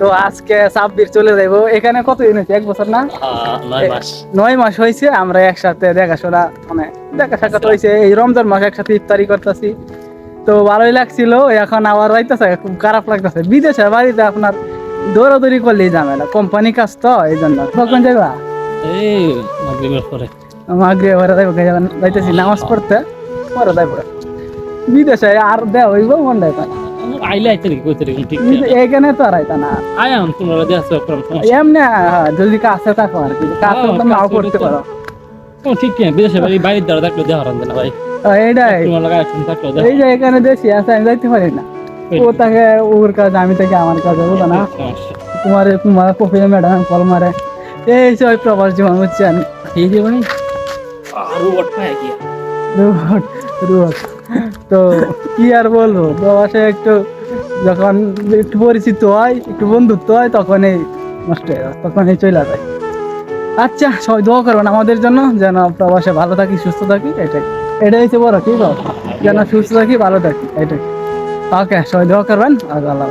তো আজকে সাব্বির চলে যাইবো। এখানে কত দিন হয়েছে? এক বছর না? নয় মাস। হয়েছে আমরা একসাথে দেখাশোনা মানে দেখা সাক্ষাৎ হয়েছে। এই রমজান মাস একসাথে ইফতারি করতেছি। তো ভালোই লাগছিল এখন আবার যাইতেছে খুব খারাপ লাগতেছে। বিদেশে বাড়িতে আপনার দৌড়াদৌড়ি করলেই ঝামেলা। কোম্পানি কাজ তো এই জন্য। কখন যাইবা? এই মাগরিবের পরে। মাগরিয়ে ঘরে যাইবো যাইতেছি। নামাজ পড়তে পরে যাইবো। বিদেশে আর দেওয়া হইব মন দেয় আইলে আইতে কি কইতে রে ঠিক এখানে তো আর আইতা না। আয় তোমরা দেয়া আছে এমনি যদি কাছে থাকো আর কি কাছে তো নাও করতে পারো। ও ঠিক কি বিদেশে বাড়ি বাইরের দ্বারা থাকলে দেওয়া হারান না ভাই। এইটাই। তোমার লাগা এখন থাকলে এই যে এখানে দেশি আছে আমি যাইতে পারি না। ও তাকে ওর কাজ আমি তাকে আমার কাজে বুঝো না তোমার তোমার কফি ম্যাডাম কল মারে। এই সব প্রবাস জীবন বুঝছেন? এই যে ভাই। আর ওট পায় কি তো কি আর বলব? প্রবাসে একটু যখন একটু পরিচিত হয়, একটু বন্ধুত্ব হয়, তখনই নষ্ট হয়ে যায়, তখনই চলে যায়। আচ্ছা সবাই দোয়া করবেন আমাদের জন্য, যেন প্রবাসে ভালো থাকি, সুস্থ থাকি, এটাই। এটাই হচ্ছে বড় আছে যেন সুস্থ থাকি, ভালো থাকি, এটাই। ওকে, সবাই দোয়া করবেন আর আল্লাহ